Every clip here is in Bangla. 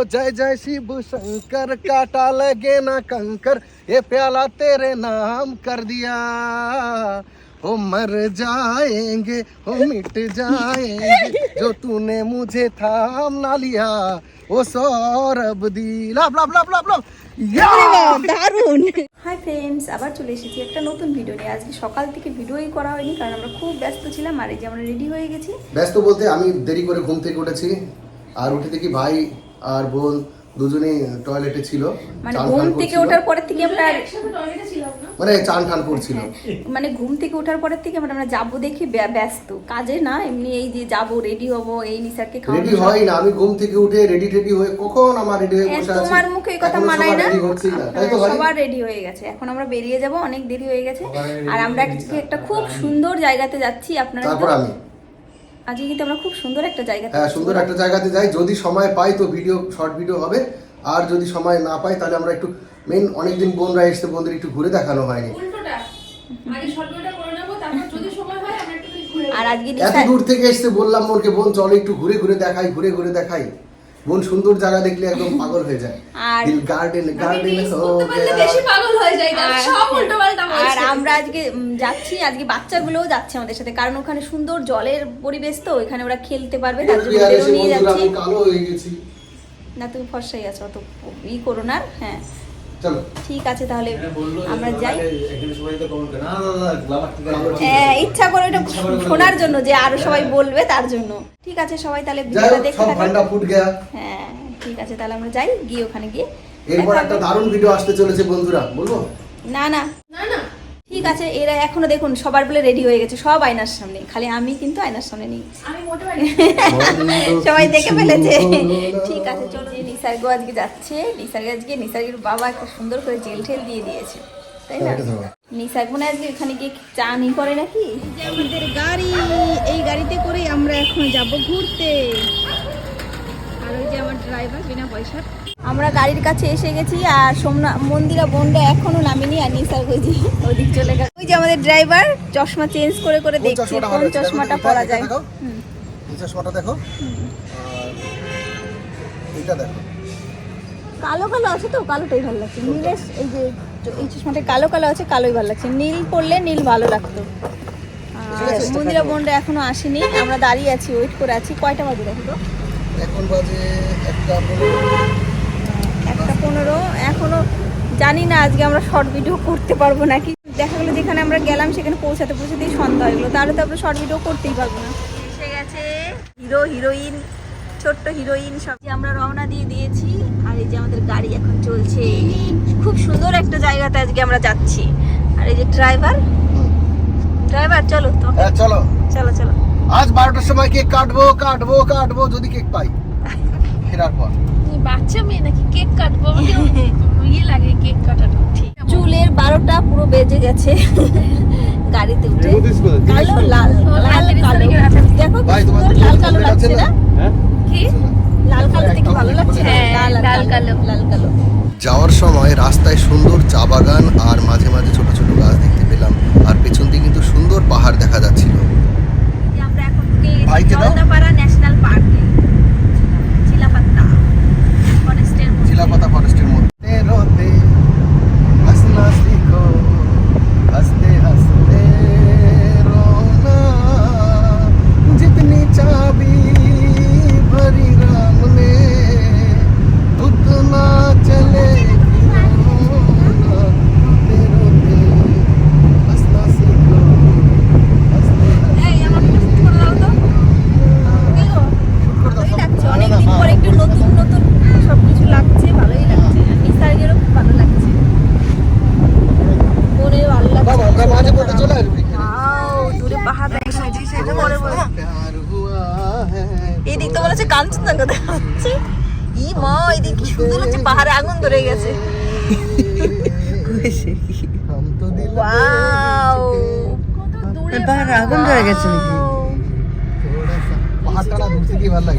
जय जय शिव शंकर काटा लगे ना कंकर ये प्याला तेरे नाम कर दिया ओ मर जाएंगे ओ मिट जाएंगे जो तूने मुझे थाम ना लिया ओ सौरभ दी लाभ लाभ लाभ लाभ लाभ দারুণ হাই ফ্রেন্ডস আবার চলে এসেছি একটা নতুন ভিডিও নিয়ে আজকে সকাল থেকে ভিডিওই করা হয়নি কারণ আমরা খুব ব্যস্ত ছিলাম আর এই যে আমরা রেডি হয়ে গেছি ব্যস্ত বলতে আমি দেরি করে ঘুম থেকে উঠেছি আর উঠে দেখি ভাই আর বোন দুজনেই টয়লেটে ছিল মানে চান ঘুম থেকে করছিল। ওঠার পরের থেকে আমরা মানে চান টান করছিল। মানে ঘুম থেকে ওঠার পরের থেকে আমরা আমরা যাব দেখি ব্যস্ত। কাজে না এমনি এই যে যাব রেডি হব এই নিসারকে রেডি হয় না আমি ঘুম থেকে উঠে রেডি টেডি হয়ে কখন আমার রেডি হয়ে হ্যাঁ, বসে আছি? তোমার মুখে এই কথা মানায় না? হ্যাঁ, সবার রেডি হয়ে গেছে। এখন আমরা বেরিয়ে যাব অনেক দেরি হয়ে গেছে। আর আমরা আজকে একটা খুব সুন্দর জায়গাতে যাচ্ছি আপনারা তারপর আমি? আজকে কিন্তু আমরা খুব সুন্দর একটা জায়গাতে হ্যাঁ সুন্দর একটা জায়গাতে যাই। যদি সময় পাই তো ভিডিও শর্ট ভিডিও হবে। আর যদি সময় না পাই তাহলে আমরা একটু মেন অনেকদিন বোনরা এসছে বোনদের একটু ঘুরে দেখানো হয়নি। উল্টোটা। আগে শর্ট ভিডিওটা করে নেব তারপর যদি সময় হয় আমরা একটু ঘুরে আর আজকে এত দূর থেকে এসছে বললাম মোরকে বোন চলো একটু ঘুরে ঘুরে দেখাই ঘুরে ঘুরে দেখাই। বোন সুন্দর জায়গা দেখলে একদম পাগল হয়ে যায়। আর- দিল গার্ডেন গার্ডেন বেশি পাগল হয়ে যাই আর- সব উল্টো পাল্টা আর আমরা আজকে যাচ্ছি আজকে বাচ্চাগুলোও যাচ্ছে আমাদের সাথে কারণ ওখানে সুন্দর জলের পরিবেশ তো ওখানে ওরা খেলতে পারবে তার জন্য ওদেরও নিয়ে যাচ্ছি। কালো হয়ে গেছি। না তুমি ফর্সাই আছো অত ই করো না হ্যাঁ। ঠিক আছে তাহলে আমরা যাই। তো হ্যাঁ, ইচ্ছা করে ওটা শোনার জন্য যে আরও সবাই বলবে তার জন্য। ঠিক আছে সবাই তাহলে ভিডিওটা দেখতে থাকুন ঠান্ডা ফুট গেয়া। হ্যাঁ ঠিক আছে তাহলে আমরা যাই গিয়ে ওখানে গিয়ে এরপর একটা। দারুণ ভিডিও আসতে চলেছে বন্ধুরা বলব? না না। না না। ঠিক আছে এরা এখনও দেখুন সবার বলে রেডি হয়ে গেছে সব আয়নার সামনে। খালি আমি কিন্তু আয়নার সামনে নেই। আমি মোটে পারি সবাই দেখে ফেলেছে। ঠিক আছে চলো নিসার্গ আজকে যাচ্ছে নিসার্গ আজকে নিসার্গের বাবা একটা সুন্দর করে জেল ঠেল দিয়ে দিয়েছে। তাই না? এটা ধরো। মনে আজকে ওখানে গিয়ে চা নি করে নাকি? আমাদের গাড়ি এই গাড়িতে করেই আমরা এখন যাব ঘুরতে। আর ওই যে আমার ড্রাইভার বিনা পয়সার। আমরা গাড়ির কাছে এসে গেছি আর সোমনাথ মন্দিরা বোনটা এখনও নামিনি আর নিসার্গ ওই যে ওদিক চলে গেল। ওই যে আমাদের ড্রাইভার চশমা চেঞ্জ করে করে দেখছি কোন চশমাটা পরা যায়। এই চশমাটা দেখো। এটা দেখো। কালো কালো আছে তো? কালোটাই ভালো লাগছে। নীলের এই যে এই চশমাটা কালো কালো আছে কালোই ভালো লাগছে। নীল পরলে নীল ভালো লাগতো। মন্দিরা দেখো। এখনও আসেনি আমরা দাঁড়িয়ে আছি ওয়েট করে আছি। কয়টা বাজে দেখো তো? এখন বাজে একটা পনেরো। এখনও জানি না আজকে আমরা শর্ট ভিডিও করতে পারব নাকি। দেখা গেলো যেখানে আমরা গেলাম সেখানে পৌঁছাতে পৌঁছাতেই সন্ধ্যা হয়ে গেলো। তাহলে তো আমরা শর্ট ভিডিও করতেই পারব না। এসে গেছে হিরো হিরোইন ছোট্ট হিরোইন সব। আমরা রওনা দিয়ে দিয়েছি আর এই যে আমাদের গাড়ি এখন চলছে। খুব জায়গাতে আজকে আমরা যাচ্ছি। আর এই যে ড্রাইভার ড্রাইভার চলো তোমাকে হ্যাঁ চলো। চলো চলো। আজ বারোটার সময় কেক কাটবো কাটবো কাটবো যদি কেক পাই। ফেরার পর। বাচ্চা মেয়ে নাকি? কেক কাটবো ইয়ে লাগে কেক কাটাটা ঠিক। চুলের বারোটা পুরো বেজে গেছে। গাড়িতে উঠে। কালো লাল লাল কালো। দেখো তোমার সুন্দর লাল কালো লাগছে না? না? কি? লাল কালো দেখে ভালো লাগছে হ্যাঁ, লাল কালো। লাল কালো। যাওয়ার সময় রাস্তায় সুন্দর চা বাগান আর মাঝে মাঝে ছোট ছোট গাছ দেখতে পেলাম। আর পেছন দিয়ে কিন্তু সুন্দর পাহাড় দেখা যাচ্ছিল। আমরা এখন। জলদাপাড়া ন্যাশনাল পার্কে। চিলাপাত্তা ফরেস্টের। চিলাপাতা ফরেস্টের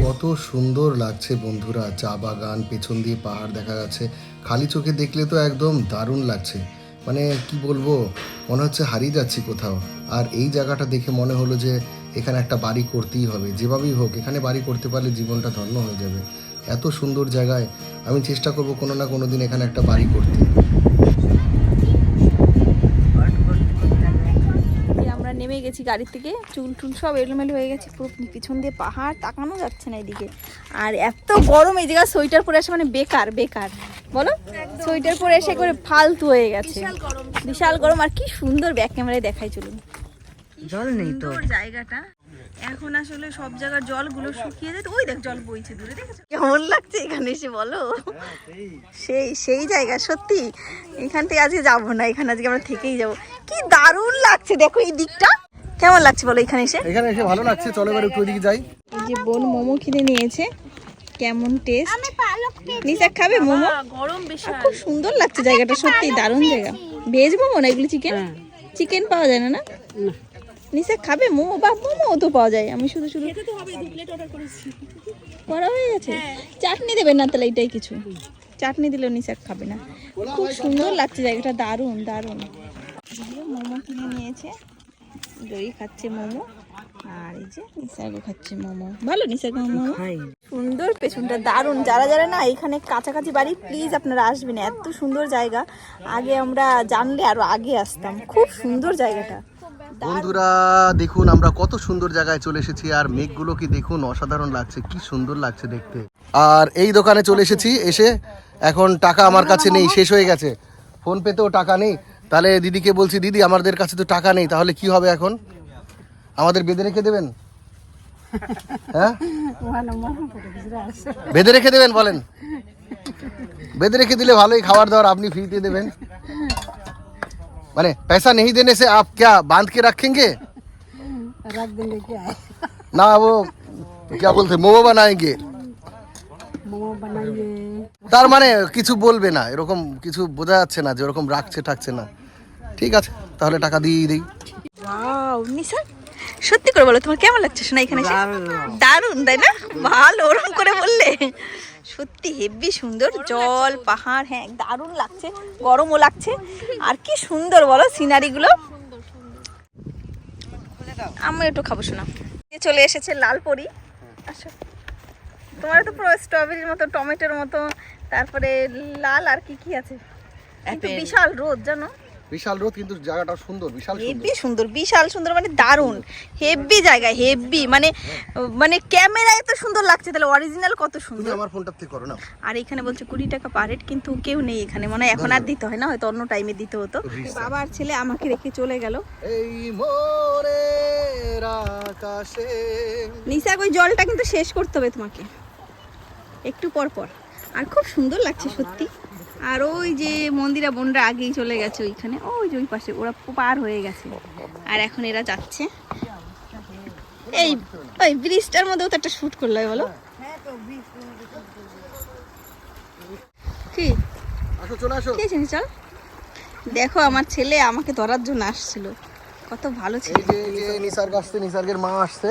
কত সুন্দর লাগছে বন্ধুরা চা বাগান পেছন দিয়ে পাহাড় দেখা যাচ্ছে। খালি চোখে দেখলে তো একদম দারুণ লাগছে। মানে কি বলব মনে হচ্ছে হারিয়ে যাচ্ছি কোথাও। আর এই জায়গাটা দেখে মনে হলো যে এখানে একটা বাড়ি করতেই হবে। যেভাবেই হোক এখানে বাড়ি করতে পারলে জীবনটা ধন্য হয়ে যাবে। এত সুন্দর জায়গায় আমি চেষ্টা করব কোনো না কোনো দিন এখানে একটা বাড়ি করতে। নেমে গেছি গাড়ি থেকে চুল টুল সব এলোমেলো হয়ে গেছে পুরো পিছন দিয়ে পাহাড় তাকানো যাচ্ছে না এদিকে। আর এত গরম এই জায়গায় সোয়েটার পরে আসে মানে বেকার বেকার। বলো? সোয়েটার পরে এসে করে ফালতু হয়ে গেছে। বিশাল গরম। আর কি সুন্দর ব্যাক ক্যামেরায় দেখাই চলুন। জল নেই তো। জায়গাটা। এখন আসলে সব জায়গার জলগুলো শুকিয়ে যায়। তো ওই দেখ জল বইছে দূরে দেখেছ কেমন লাগছে এখানে এসে বলো? সেই সেই জায়গা সত্যি। এখান থেকে আজকে যাব না এখানে আজকে আমরা থেকেই যাব। কি দারুণ লাগছে দেখো এই দিকটা। কেমন লাগছে বলো এখানে এসে? এখানে এসে ভালো লাগছে চলো এবার একটু ওইদিকে যাই। এই যে বোন মোমো কিনে নিয়েছে কেমন টেস্ট নিশা খাবে মোমো? গরম বেশি খুব সুন্দর লাগছে জায়গাটা সত্যি দারুণ জায়গা। ভেজ মোমো না এগুলো চিকেন চিকেন পাওয়া যায় না না? নিশা খাবে মোমো? বা মোমো তো পাওয়া যায় আমি শুধু শুধু করা হয়ে গেছে? চাটনি দেবেন না তাহলে এটাই কিছু। চাটনি দিলেও নিশা খাবে না। খুব সুন্দর লাগছে জায়গাটা দারুণ দারুণ। মোমো কিনে নিয়েছে। দই খাচ্ছে মোমো, আর এই যে নিশাগো খাচ্ছে মোমো। ভালো নিশাগো মোমো? সুন্দর, পেছনটা দারুণ। যারা যারা না এখানে কাছাকাছি বাড়ি প্লিজ আপনারা আসবেন। এত সুন্দর জায়গা। আগে আমরা জানলে আরও আগে আসতাম। খুব সুন্দর জায়গাটা। বন্ধুরা, দেখুন, আমরা কত সুন্দর জায়গায় চলে এসেছি, আর মেঘগুলো কি দেখুন অসাধারণ লাগছে, কি সুন্দর লাগছে দেখতে। আর এই দোকানে চলে এসেছি, এসে এখন টাকা আমার কাছে নেই, শেষ হয়ে গেছে। ফোন পেতেও টাকা নেই তাহলে দিদিকে বলছি দিদি আমাদের কাছে তো টাকা নেই তাহলে কি হবে এখন আমাদের বেঁধে রেখে দেবেন হ্যাঁ বেঁধে রেখে দেবেন বলেন বেঁধে রেখে দিলে ভালোই খাবার দাবার আপনি ফ্রিতে দেবেন माने पैसा नहीं देने से आप क्या बांध के रखेंगे রাখ দেবে কি ना वो क्या बोलते मोमो बनाएंगे মোমো বানাইয়ে তার মানে কিছু বলবে না এরকম কিছু বোঝা যাচ্ছে না যে ওরকম রাখছে থাকছে না ঠিক আছে তাহলে টাকা দিয়ে দিই। ওয়াও সত্যি করে বলো তোমার কেমন লাগছে শোনা এখানে এসে? দারুণ। তাই না? ভালো ওরকম করে বললে। সত্যি হেভি সুন্দর জল পাহাড় হ্যাঁ দারুণ লাগছে গরমও লাগছে। আর কি সুন্দর বলো সিনারিগুলো আমি একটু খাব শোনা। এ চলে এসেছে লালপরি। আসো। তোমার তো পুরো স্ট্রবেরির মতো টমেটোর মতো তারপরে লাল আর কি কি আছে? বিশাল রোদ জানো? বিশাল রোদ কিন্তু জায়গাটা সুন্দর বিশাল হেভি সুন্দর। বিশাল সুন্দর মানে দারুণ। হেভি জায়গা হেভি মানে মানে ক্যামেরায় এত সুন্দর লাগছে তাহলে অরিজিনাল কত সুন্দর। আমার ফোনটা থেকে করো না আর এখানে বলছে কুড়ি টাকা পার হেড কিন্তু কেউ নেই এখানে। মানে এখন আর দিতে হয় না হয়তো অন্য টাইমে দিতে হতো। বাবা আর ছেলে আমাকে রেখে চলে গেল। এই মোরের আকাশে। নিশা ওই জলটা কিন্তু শেষ করতে হবে তোমাকে। একটু পর পর। আর খুব সুন্দর লাগছে সত্যি। আর ওই যে মন্দিরা বোনরা আগেই চলে গেছে ওইখানে। ওই যে ওই পাশে ওরা পার হয়ে গেছে। আর এখন এরা যাচ্ছে। এই ওই ব্রিজটার মধ্যেও তো একটা শ্যুট করল বলো। কি? আসো চলে আসো। কি আছে চল। দেখো আমার ছেলে আমাকে ধরার জন্য আসছিল। কত ভালো ছিল। এই যে আসছে নিসার্গের মা আসছে।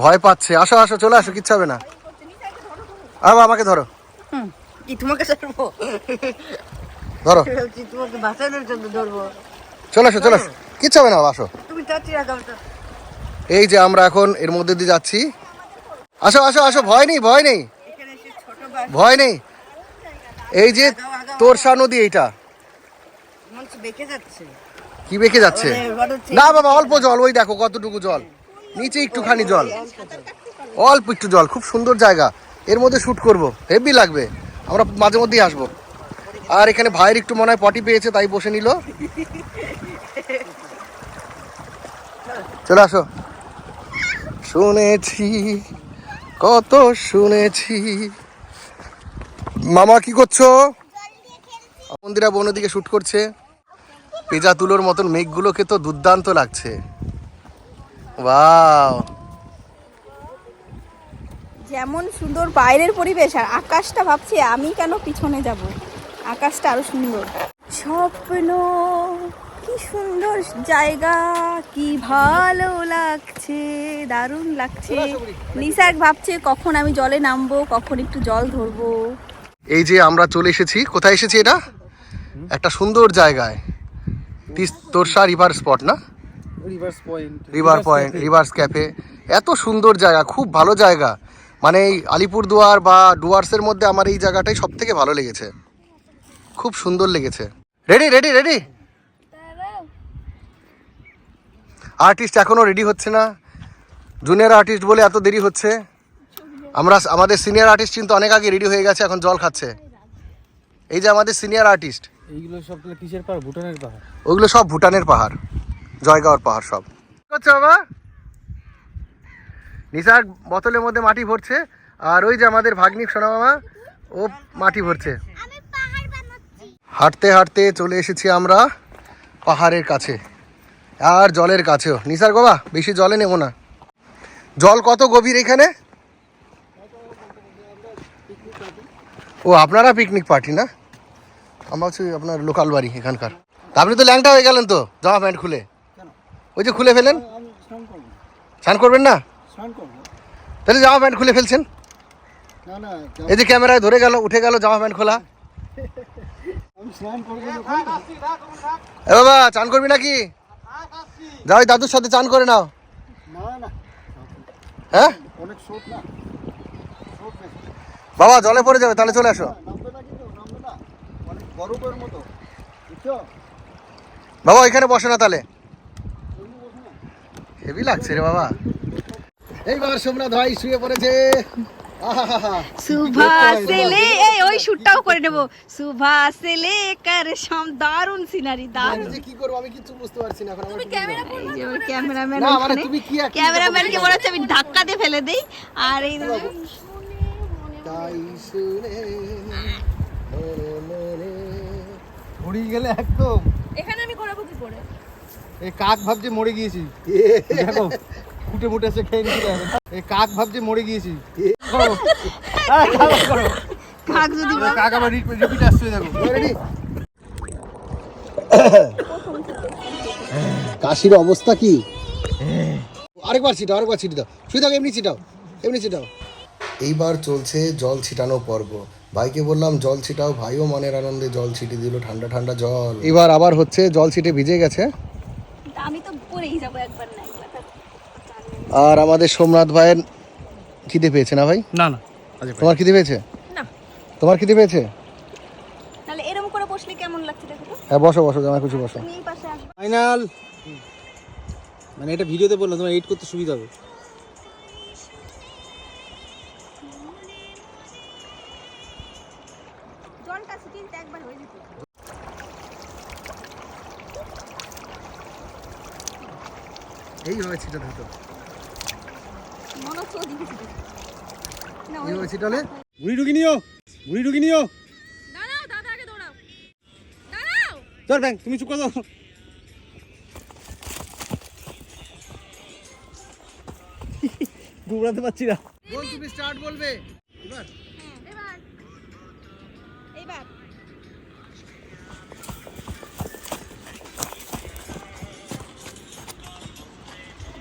ভয় পাচ্ছে। আসো আসো চলে আসো কিচ্ছু হবে না। আমাকে ধরো। কি তোমাকে ধরবো। ধরো। বলছি তোমাকে বাঁচানোর জন্য ধরবো। চলে আসো চলে আসো। কিচ্ছু হবে না আসো। তুমি চাচ্ছি এই যে আমরা এখন এর মধ্যে দিয়ে যাচ্ছি। আসো আসো আসো ভয় নেই ভয় নেই। ভয় নেই। এই যে তোরসা নদী এইটা। কি বেঁকে যাচ্ছে? না বাবা অল্প জল ওই দেখো কতটুকু জল। নিচে একটুখানি জল। অল্প একটু জল খুব সুন্দর জায়গা। এর মধ্যে শুট করব হেভি লাগবে। আমরা মাঝে মধ্যেই আসব। আর এখানে ভাইয়ের একটু মনে হয় পটি পেয়েছে, তাই বসে নিল। চলে আসো। শুনেছি, কত শুনেছি। মামা কি করছ? মন্দিরা বন দিকে শুট করছে। পেজা তুলোর মতন মেঘগুলোকে তো দুর্দান্ত লাগছে। ওয়াও। যেমন সুন্দর বাইরের পরিবেশ আর আকাশটা ভাবছি আমি কেন পিছনে যাব। আকাশটা আরও সুন্দর। স্বপ্ন কি সুন্দর জায়গা কি ভালো লাগছে দারুণ লাগছে। নিসার ভাবছে কখন আমি জলে নামবো কখন একটু জল ধরবো। এই যে আমরা চলে এসেছি কোথায় এসেছি এটা? একটা সুন্দর জায়গায়। তোরসা রিভার স্পট না? Rivers point. River point rivers cafe. এত সুন্দর জায়গা খুব ভালো জায়গা। মানে এই আলিপুরদুয়ার বা ডুয়ার্সের মধ্যে আমার এই জায়গাটাই সব থেকে ভালো লেগেছে। খুব সুন্দর লেগেছে। রেডি রেডি রেডি আর্টিস্ট এখনও রেডি হচ্ছে না। জুনিয়র আর্টিস্ট বলে এত দেরি হচ্ছে। আমরা আমাদের সিনিয়র আর্টিস্ট কিন্তু অনেক আগে রেডি হয়ে গেছে এখন জল খাচ্ছে। এই যে আমাদের সিনিয়র আর্টিস্ট এইগুলো সব কিসের পাহাড়? ভুটানের পাহাড়? ওইগুলো সব ভুটানের পাহাড়। জয়গাঁওর পাহাড় সব। করছ বাবা? নিসার বোতলের মধ্যে মাটি ভরছে আর ওই যে আমাদের ভাগ্নি সোনা মামা ও মাটি ভরছে। হাঁটতে হাঁটতে চলে এসেছি আমরা পাহাড়ের কাছে আর জলের কাছেও। নিসার গোবা বেশি জলে নেব না। জল কত গভীর এখানে? ও আপনারা পিকনিক পার্টি না? আমরা হচ্ছে আপনার লোকাল বাড়ি এখানকার। আপনি তো ল্যাংটা হয়ে গেলেন তো জামা প্যান্ট খুলে। ওই যে খুলে ফেলেন? স্নান করবেন না? তাহলে জামা প্যান্ট খুলে ফেলছেন? এই যে ক্যামেরায় ধরে গেল উঠে গেল জামা প্যান্ট খোলা। এ বাবা চান করবি নাকি? যাও ওই দাদুর সাথে চান করে নাও। হ্যাঁ? বাবা জলে পড়ে যাবে তাহলে চলে আসো। বাবা এখানে বসে না তাহলে। হেভি লাগছে রে বাবা। এইবার সোমনাথ ভাই শুয়ে পড়েছে। আহাহাহা। সুভা সে লে এই ওই শুটটাও করে নেব। সুভা সে লে কর দারুণ সিনারি দারুণ যে কি করব আমি কিছু বুঝতে পারছি না এখন আমার কি? এই যে ওর ক্যামেরাম্যান না, মানে তুমি কি acting ক্যামেরাম্যানকে মনে আমি ধাক্কা দিয়ে ফেলে দেই। আর এই তাই শুনে মরে গেলে একদম। এখানে আমি কি করে। এই কাক ভাবছে মরে গিয়েছি। দেখো। ফুটে মুটে এসে খেয়ে নিতে এই কাক ভাবছে মরে গিয়েছি। কাক যদি কাক আবার রিপিট আসছে দেখো। কাশির অবস্থা কি? আরেকবার ছিটাও আরেকবার ছিটি দাও। শুয়ে দাও এমনি ছিটাও এমনি ছিটাও। এইবার চলছে জল ছিটানো পর্ব। ভাইকে বললাম জল ছিটাও ভাইও মনের আনন্দে জল ছিটি দিল ঠান্ডা ঠান্ডা জল। এবার আবার হচ্ছে জল ছিটে ভিজে গেছে। আমি তো পরেই যাব একবার না। একবার আর আমাদের সোমনাথ ভাইয়ের খিদে পেয়েছে না ভাই? না না। তোমার খিদে পেয়েছে? না। তোমার খিদে পেয়েছে? তাহলে এরকম করে বসলে কেমন লাগছে দেখো হ্যাঁ বসো বসো জামা খুশি বসো। তুমি এই পাশে আসবে। ফাইনাল। মানে এটা ভিডিওতে বললাম তোমার এডিট করতে সুবিধা হবে। এই দিতে একবার হয়ে যেত এইভাবে ছিটাতে হতো মনে হচ্ছে ওদিকে ছিটিয়ে বুড়ি ঢুকি নিও বুড়ি ঢুকি নিও। চল ব্যাং তুমি চুপ করে দাও। দৌড়াতে পারছি না। বল তুমি স্টার্ট বলবে। এবার? এবার। এইবার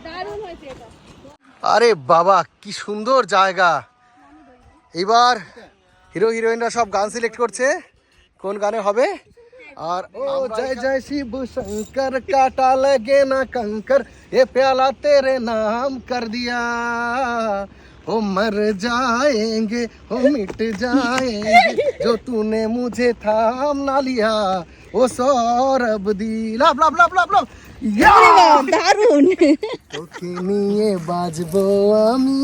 দারুণ হয়েছে এটা। আরে বাবা কি সুন্দর জায়গা। এবার হিরো হিরোইনরা সব গান সিলেক্ট করছে কোন গানে হবে আর ও জয় জয় শিব শঙ্কর কাটা लगे ना कंकर ये प्याला तेरे नाम कर दिया ओ मर जाएंगे ओ मिट जाएंगे जो तूने मुझे थाम ना लिया ओ सौरभ दी লাভ লাভ লাভ লাভ লাভ ইয়া দারুণ তোকে নিয়ে বাজবো আমি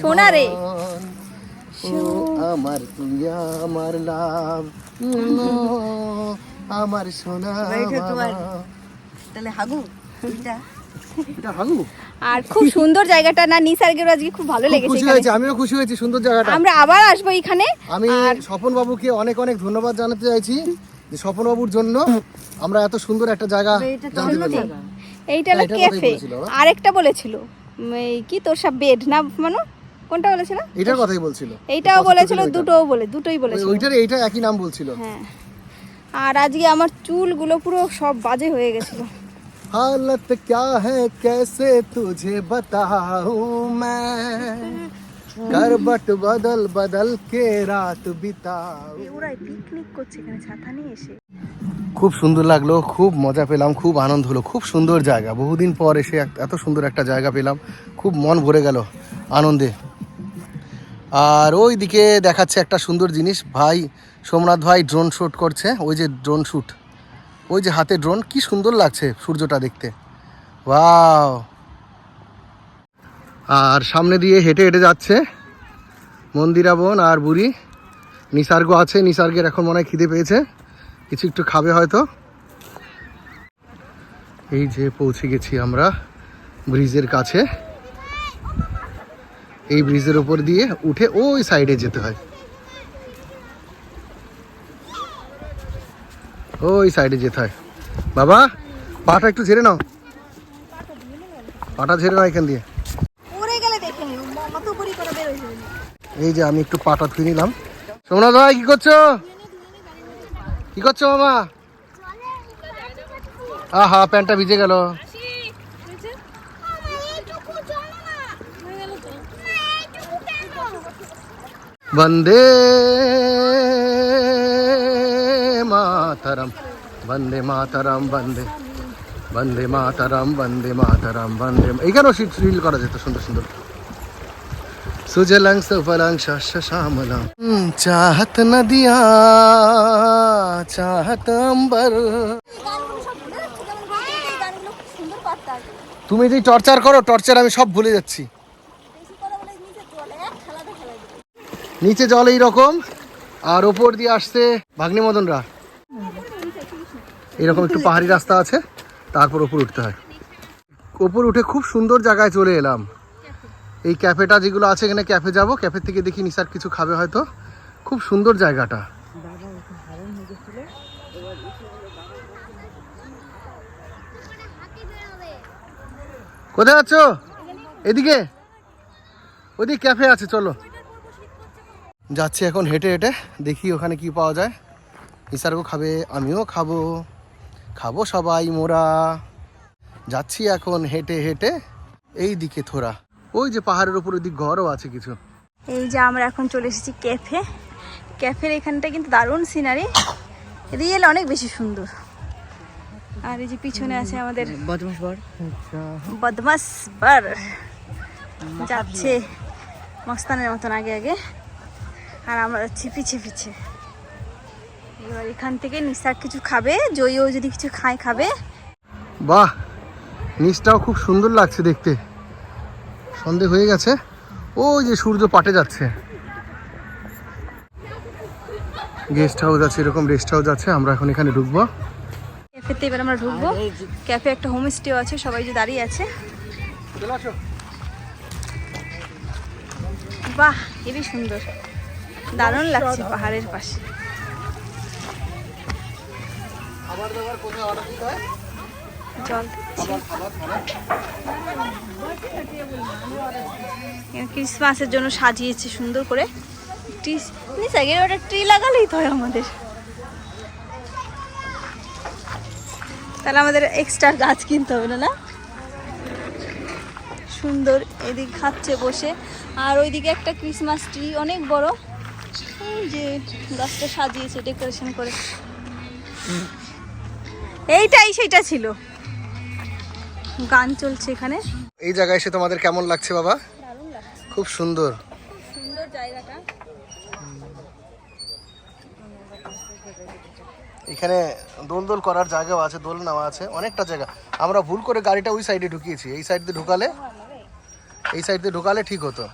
সোনা রে। ও আমার তুই আমার লাভ আমার সোনা। তাহলে হাগু এটা আর খুব সুন্দর জায়গাটা না নিসার্গের আজকে খুব ভালো লেগেছে খুশি। হয়েছে আমিও খুশি হয়েছি সুন্দর জায়গাটা আমরা আবার আসব এখানে আমি স্বপন বাবুকে অনেক অনেক ধন্যবাদ জানাতে চাইছি যে স্বপন বাবুর জন্য আমরা এত সুন্দর একটা জায়গা জানতে জায়গা। এইটা হলো হ্যাঁ, এটার কথাই ক্যাফে বলেছিল ওরা। আরেকটা বলেছিল উম, এই কি তোর সব বেড না মানো কোনটা বলেছিল এটার কথাই বলছিল এইটাও কত বলেছিল কিলোমিটার। দুটোও বলে দুটোই ওই- বলেছিল ওইটার এইটা একই নাম বলছিল হ্যাঁ আর আজকে আমার চুলগুলো পুরো সব বাজে হয়ে গেছিল हालत क्या है कैसे तुझे बताऊं मैं करबट बदल बदल के रात बिताऊं ওরাই পিকনিক করছে এখানে ছাতা নিয়ে এসে খুব সুন্দর লাগল, খুব মজা পেলাম, খুব আনন্দ হলো, খুব সুন্দর জায়গা। বহুদিন পর এসে এত সুন্দর একটা জায়গা পেলাম, খুব মন ভরে গেল আনন্দে। আর ওই দিকে দেখাচ্ছে একটা সুন্দর জিনিস, ভাই সোমনাথ ভাই ড্রোন শ্যুট করছে, ওই যে ড্রোন শ্যুট ওই যে হাতে ড্রোন কি সুন্দর লাগছে সূর্যটা দেখতে। ওয়াও আর সামনে দিয়ে হেঁটে হেঁটে যাচ্ছে মন্দিরাবন আর বুড়ি। নিসার্গ আছে, নিসার্গের এখন মনে হয় খিদে পেয়েছে। কিছু একটু খাবে হয়তো। এই যে পৌঁছে গেছি আমরা ব্রিজের কাছে। এই ব্রিজের উপর দিয়ে উঠে ওই সাইডে যেতে হয়। ওই সাইডে যেতে হয়। বাবা পাটা একটু ঝেড়ে নাও। পাটা ঝেড়ে নাও এখান দিয়ে। এই যে আমি একটু পাটা ধুয়ে নিলাম। সোমনাথ ভাই কি করছ? কি করছ মামা? আহা, প্যান্টটা ভিজে গেল। বন্দে মাতরম বন্দে মাতরম, বন্দে বন্দে মাতরম বন্দে মাতরম, বন্দে এইখানেও রিল করা যেত, সুন্দর সুন্দর। সুজলং সুফলং হুম, চাহত নদিয়া চাহত অম্বর তুমি যে টর্চার করো টর্চার আমি সব ভুলে যাচ্ছি। নিচে জল এইরকম আর ওপর দিয়ে আসছে ভাগ্নি মদনরা এরকম একটু পাহাড়ি রাস্তা আছে তারপর ওপর উঠতে হয়। ওপর উঠে খুব সুন্দর জায়গায় চলে এলাম। এই ক্যাফেটা যেগুলো আছে এখানে ক্যাফে যাব। ক্যাফে থেকে দেখি নিসার কিছু খাবে হয়তো। খুব সুন্দর জায়গাটা। কোথায় আছো? এদিকে? ওদিকে ক্যাফে আছে, চলো। যাচ্ছি এখন হেঁটে হেঁটে, দেখি ওখানে কি পাওয়া যায়। নিসার্গ খাবে, আমিও খাব। খাব সবাই, মোরা। যাচ্ছি এখন হেঁটে হেঁটে এই দিকে থোড়া। ওই যে পাহাড়ের উপর ওদিক ঘরও আছে কিছু। এই যে আমরা এখন চলে এসেছি ক্যাফে। ক্যাফের এখানটা কিন্তু দারুণ সিনারি রিয়েল অনেক বেশি সুন্দর। আর এই যে পিছনে আছে আমাদের বদমাস বর। বদমাস বার। যাচ্ছে মস্তানের মতন আগে আগে। আর আমরা যাচ্ছি পিছে পিছে। এবার এখান থেকে নিশার কিছু খাবে জয়ও যদি কিছু খায় খাবে। বাহ! নিচটাও খুব সুন্দর লাগছে দেখতে। সন্ধে হয়ে গেছে। ওই যে সূর্য পাটে যাচ্ছে। গেস্ট হাউস আছে এরকম রেস্ট হাউস আছে আমরা এখন এখানে ঢুকবো। ক্যাফেতে এবার আমরা ঢুকবো। ক্যাফে একটা হোমস্টেও আছে সবাই যে দাঁড়িয়ে আছে। বাহ হেবি সুন্দর। দারুণ লাগছে পাহাড়ের পাশে। খাবার দাবার কোথায়? অর্ডার দিতে হয়? জল ক্রিসমাসের জন্য সাজিয়েছে সুন্দর করে। ট্রি ওটা ট্রি লাগালেই তো হয় আমাদের। তাহলে আমাদের এক্সট্রা গাছ কিনতে হবে না না? সুন্দর এদিক খাচ্ছে বসে। আর ওইদিকে একটা ক্রিসমাস ট্রি অনেক বড়। যে গাছটা সাজিয়েছে ডেকোরেশন করে। এইটাই সেটা ছিল। গান চলছে এখানে। এই জায়গায় এসে তোমাদের কেমন লাগছে বাবা? খুব সুন্দর। সুন্দর জায়গাটা। এখানে দোল দোল করার জায়গাও আছে দোল নেওয়া আছে অনেকটা জায়গা। আমরা ভুল করে গাড়িটা ওই সাইডে ঢুকিয়েছি। এই সাইড দিয়ে ঢুকালে এই সাইড দিয়ে ঢুকালে ঠিক হতো।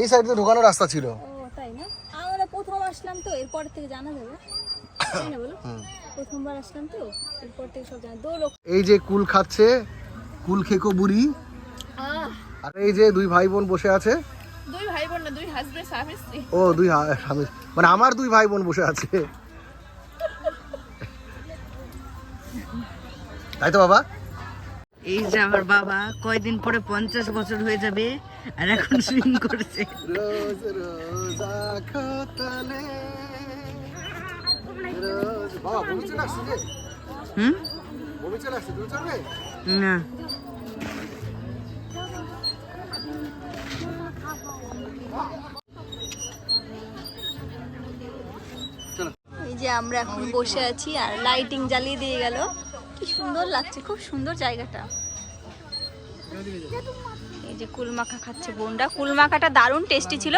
এই সাইড দিয়ে ঢুকানোর রাস্তা ছিল। ও তাই না? আমরা প্রথম আসলাম তো এরপর থেকে জানা যাবে। তাই না বলো? প্রথমবার আসলাম তো এরপর থেকে সব জানা দোল এই যে কুল খাচ্ছে কুল খেকো বুড়ি। আর এই যে দুই ভাই বোন বসে আছে। দুই ভাই বোন না দুই হাজবেন্ড স্বামী স্ত্রী। ও দুই স্বামী মানে আমার দুই ভাই বোন বসে আছে। তাই তো বাবা? এই যে আমার বাবা কয়দিন পরে পঞ্চাশ বছর হয়ে যাবে আর এখন সুইং করছে। রোজ রোজ আঁখো তলে রোজ বাবা বমি চলে আসছে যে? হুম? বমি চলে আসছে তুমি চলবে না। আমরা এখন বসে আছি আর লাইটিং জ্বালিয়ে দিয়ে গেল। কি সুন্দর লাগছে খুব সুন্দর জায়গাটা। এই যে কুলমাখা খাচ্ছে বোনরা। কুলমাখাটা দারুণ টেস্টি ছিল।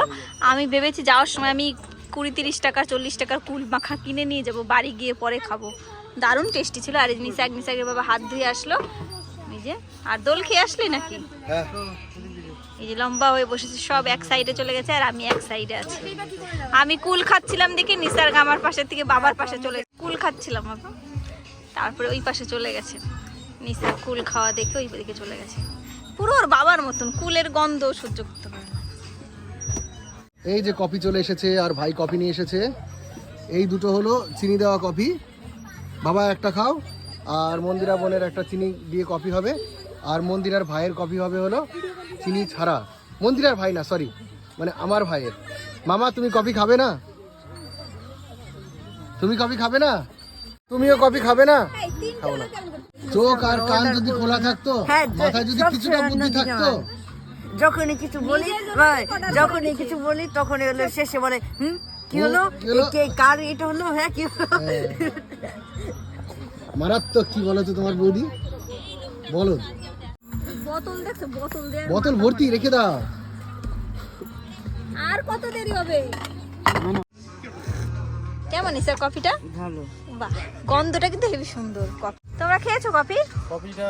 আমি ভেবেছি যাওয়ার সময় আমি কুড়ি তিরিশ টাকা চল্লিশ টাকার কুল মাখা কিনে নিয়ে যাব বাড়ি গিয়ে পরে খাব। দারুণ টেস্টি ছিল আর এই নিশাক নিশাকের বাবা হাত ধুয়ে আসলো। এই যে আর দোল খেয়ে আসলি নাকি? হ্যাঁ। এই যে লম্বা হয়ে বসেছে সব এক সাইডে চলে গেছে আর আমি এক সাইডে আছি। আমি কুল খাচ্ছিলাম দেখে নিসার্গ আমার পাশের থেকে বাবার পাশে চলে কুল খাচ্ছিলাম বাবা। তারপরে ওই পাশে চলে গেছে। নিসার কুল খাওয়া দেখে ওই দিকে চলে গেছে। পুরো ওর বাবার মতন কুলের গন্ধ সহ্য করতে পারে এই যে কফি চলে এসেছে আর ভাই কফি নিয়ে এসেছে। এই দুটো হলো চিনি দেওয়া কফি। বাবা একটা খাও আর মন্দিরা বোনের একটা চিনি দিয়ে কফি হবে। আর মন্দিরার ভাইয়ের কফি হবে হলো চিনি ছাড়া। মন্দিরার ভাই না সরি মানে আমার ভাইয়ের। মামা তুমি কফি খাবে না? তুমি কফি খাবে না? তুমিও কফি খাবে না? খাব না। চোখ আর কান যদি খোলা থাকতো হ্যাঁ, মাথায় যদি কিছুটা বুদ্ধি থাকতো। যখনই কিছু বলি যখনই কিছু বলি তখন হলো শেষে বলে হুম কি হলো? কি কার এটা হলো? হ্যাঁ কি হলো? হ্যাঁ। মারাত্মক কি বলো তো তোমার বৌদি? বলো। বোতল দেখছ? বোতল দেওয়ার বোতল ভর্তি রেখে দাও। আর কত দেরি হবে? কেমন স্যার কফিটা? ভালো। বাহ গন্ধটা কিন্তু হেবি সুন্দর। কফি তোমরা খেয়েছো কফি? কফিটা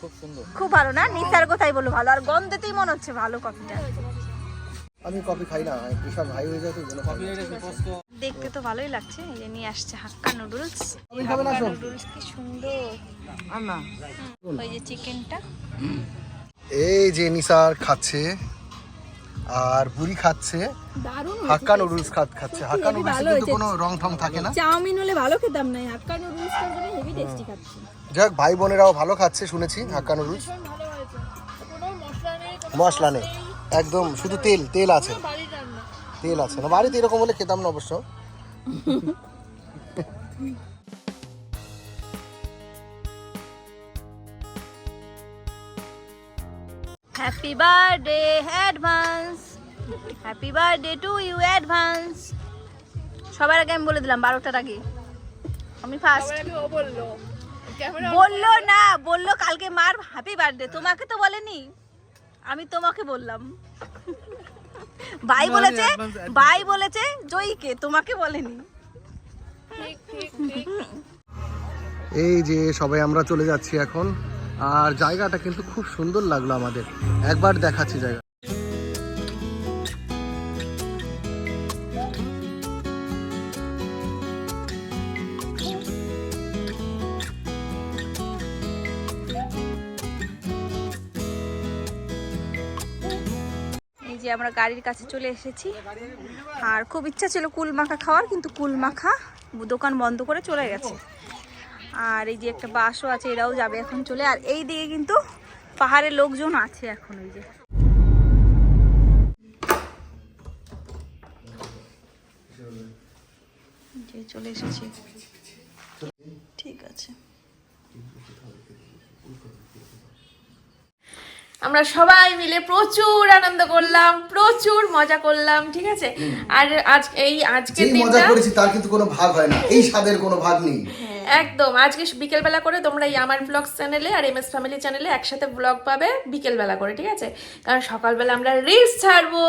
খুব সুন্দর। খুব ভালো না? নিসার কথাই বলো ভালো? আর গন্ধতেই মনে হচ্ছে ভালো কফিটা। আমি কফি খাই না এসব হাই হয়ে যায় তো খাই। দেখতে তো ভালোই লাগছে এই যে নিয়ে আসছে হাক্কা নুডলস। তুমি খাবে না হাক্কা নুডলস কি সুন্দর। না। ওই যে চিকেনটা। এই যে নিসার খাচ্ছে আর বুড়ি খাচ্ছে। হাক্কা নুডলস খাচ্ছে। হাক্কা নুডলস কিন্তু কোনো রং ঠং থাকে না। চাউমিন হলে ভালো খেতাম না হাক্কা নুডলসটা জন্য হেভি টেস্টি খাচ্ছি। যাক ভাই বোনেরাও ভালো খাচ্ছে শুনেছি হাক্কা নুডলস। মশলা নেই একদম শুধু তেল তেল আছে। তেল আছে না। বাড়িতে এরকম হলে খেতাম না অবশ্য। Happy birthday advance happy birthday to you advance সবার আগে আমি বলে দিলাম বারোটার আগে। আমি ফার্স্ট বলল। না বলল কালকে মার হ্যাপি বার্থডে তোমাকে তো বলেনি। আমি তোমাকে বললাম। ভাই বলেছে ভাই বলেছে জয়ীকে। তোমাকে বলেনি। এই যে সবাই আমরা চলে যাচ্ছি এখন। আর জায়গাটা কিন্তু খুব সুন্দর লাগল আমাদের। একবার দেখাচ্ছি জায়গা। আমরা গাড়ির কাছে চলে এসেছি। আর খুব ইচ্ছা ছিল কুল মাখা খাওয়ার, কিন্তু কুল মাখা দোকান বন্ধ করে চলে গেছে। আর এই যে একটা বাসও আছে, এরাও যাবে এখন চলে। আর এই দিকে কিন্তু পাহাড়ের লোকজন আছে এখন ওই যে চলে এসেছি। ঠিক আছে। আমরা সবাই মিলে প্রচুর আনন্দ করলাম প্রচুর মজা করলাম ঠিক আছে? আর আজ এই আজকের যেই মজা করেছি তার কিন্তু কোনো ভাগ হয় না। এই স্বাদের কোনো ভাগ নেই। একদম। আজকে বিকেলবেলা করে তোমরা এই আমার ব্লগ চ্যানেলে আর এম এস ফ্যামিলি চ্যানেলে একসাথে ব্লগ পাবে বিকেলবেলা করে ঠিক আছে? কারণ সকালবেলা আমরা রিলস ছাড়বো।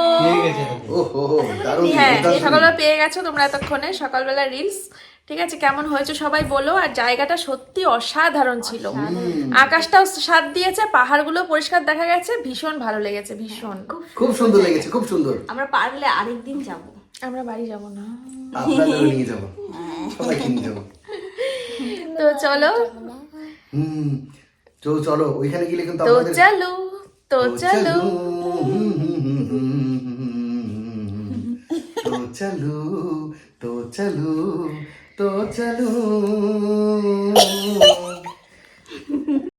হ্যাঁ সকালবেলা পেয়ে গেছো তোমরা এতক্ষণে। সকালবেলা রিলস ঠিক আছে কেমন হয়েছে সবাই বলো আর জায়গাটা সত্যি অসাধারণ ছিল আকাশটাও স্বাদ দিয়েছে পাহাড়গুলো পরিষ্কার দেখা গেছে ভীষণ ভালো লেগেছে ভীষণ খুব সুন্দর লেগেছে খুব সুন্দর আমরা পারলে আরেকদিন যাব আমরা বাড়ি যাব না আপনাদেরও নিয়ে যাব সবাইকে নিয়ে যাব তো চলো হুম তো চলো ওইখানে গেলে কিন্তু তো চলো তো চলো তো চলো তো চলো તો ચલું.